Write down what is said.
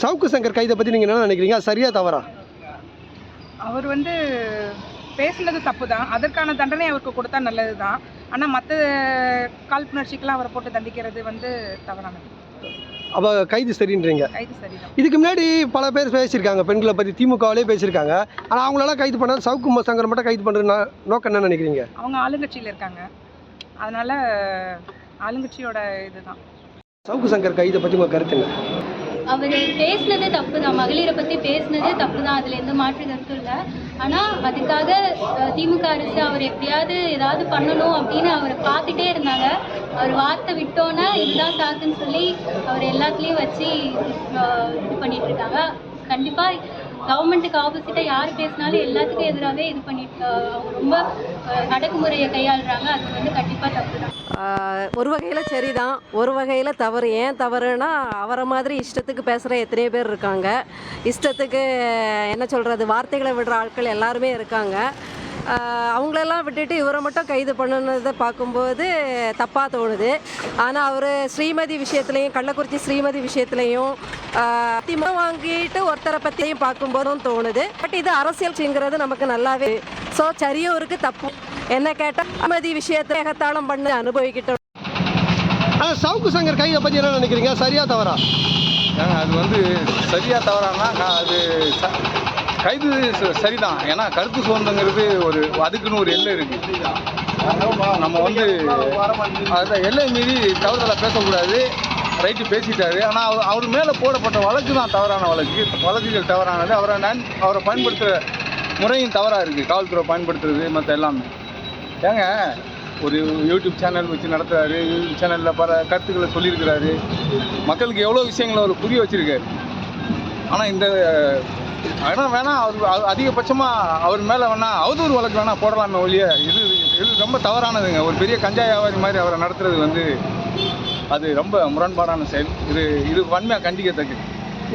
சவுக்கு சங்கர் கைதை பற்றி நீங்கள் என்ன நினைக்கிறீங்க? சரியா தவறா? அவர் வந்து பேசுனது தப்பு தான் அதற்கான தண்டனை அவருக்கு கொடுத்தா நல்லது தான் ஆனால் மற்ற காழ்ப்புணர்ச்சிக்கெல்லாம் அவரை போட்டு தண்டிக்கிறது வந்து தவறானது. அப்போ கைது சரின்றீங்க. கைது சரிதான். இதுக்கு முன்னாடி பல பேர் பேசியிருக்காங்க பெண்களை பற்றி திமுகவிலே பேசியிருக்காங்க. ஆனால் அவங்களெல்லாம் கைது பண்ணால் சவுக்கு சங்கர் மட்டும் கைது பண்ணுற நோக்கம் என்ன நினைக்கிறீங்க? அவங்க ஆளுங்கட்சியில் இருக்காங்க. அதனால ஆளுங்கட்சியோட இதுதான். சவுக்கு சங்கர் கைதை பற்றி உங்கள் கருத்து என்ன? அவர் பேசினது தப்பு தான் மகளிரை பற்றி பேசினது தப்பு தான் அதில் எந்த மாற்று கருத்தும் இல்லை. ஆனால் அதுக்காக திமுக அரசு அவர் எப்படியாவது ஏதாவது பண்ணணும் அப்படின்னு அவரை பார்த்துட்டே இருந்தாங்க. அவர் வார்த்தை விட்டோன்னே இதுதான் சாக்குன்னு சொல்லி அவர் எல்லாத்துலேயும் வச்சு இது பண்ணிட்டு இருக்காங்க. கண்டிப்பாக கவர்மெண்ட்டுக்கு ஆப்போசிட்டாக யார் பேசினாலும் எல்லாத்துக்கும் எதிராகவே இது பண்ணிட்டு அவங்க ரொம்ப அடக்குமுறையை கையாளுறாங்க. அது வந்து கண்டிப்பாக தப்பு தான். ஒரு வகையில் சரிதான். ஒரு வகையில் தவறு. ஏன் தவறுனா அவரை மாதிரி இஷ்டத்துக்கு பேசுகிற எத்தனையோ பேர் இருக்காங்க. இஷ்டத்துக்கு என்ன சொல்கிறது வார்த்தைகளை விடுற ஆட்கள் எல்லாருமே இருக்காங்க. அவங்களெல்லாம் விட்டுட்டு இவரை மட்டும் கைது பண்ணுனதை பார்க்கும்போது தப்பாக தோணுது. ஆனால் அவர் ஸ்ரீமதி விஷயத்துலையும் கள்ளக்குறிச்சி ஸ்ரீமதி விஷயத்துலையும் திமுக வாங்கிட்டு ஒருத்தரை பற்றியும் பார்க்கும்போதும் தோணுது. பட் இது அரசியல்ங்கிறது நமக்கு நல்லாவே ஸோ சரியும் இருக்குது தப்பு. என்ன கேட்டால் ஸ்ரீமதி விஷயத்தை ஏகத்தாளம் பண்ணி அனுபவிக்கிட்டோம். ஆனால் சவுக்கு சங்கர் கைதை பற்றி என்ன நினைக்கிறீங்க? சரியா தவறா? அது வந்து சரியா தவறானா அது கைது சரிதான். ஏன்னா கருத்து சுதந்திரங்கிறது ஒரு அதுக்குன்னு ஒரு எல்லை இருக்கு. நம்ம வந்து அதுதான் எல்லை மீறி தவறுதலாக பேசக்கூடாது. ரைட்டு பேசிட்டாரு. ஆனால் அவர் அவர் மேலே போடப்பட்ட வழக்கு தான் தவறான வழக்கு. வழக்குகள் தவறானது. அவரை நான் அவரை பயன்படுத்துகிற முறையும் தவறாக இருக்குது காவல்துறை பயன்படுத்துறது மற்ற எல்லாமே. ஏங்க ஒரு யூடியூப் சேனல் வச்சு நடத்துகிறாரு யூடியூப் சேனலில் பல கருத்துக்களை சொல்லியிருக்கிறாரு. மக்களுக்கு எவ்வளோ விஷயங்களை அவர் புரிய வச்சுருக்காரு. ஆனால் இந்த வேணா வேணா அவர் அதிகபட்சமாக அவர் மேலே வேணா அவதூறு வழக்கு வேணா போடலாமே ஒழிய. இது இது ரொம்ப தவறானதுங்க. ஒரு பெரிய கஞ்சா வியாபாரி மாதிரி அவரை நடத்துறது வந்து அது ரொம்ப முரண்பாடான செயல். இது இது வன்மையாக கண்டிக்கத்தக்கது.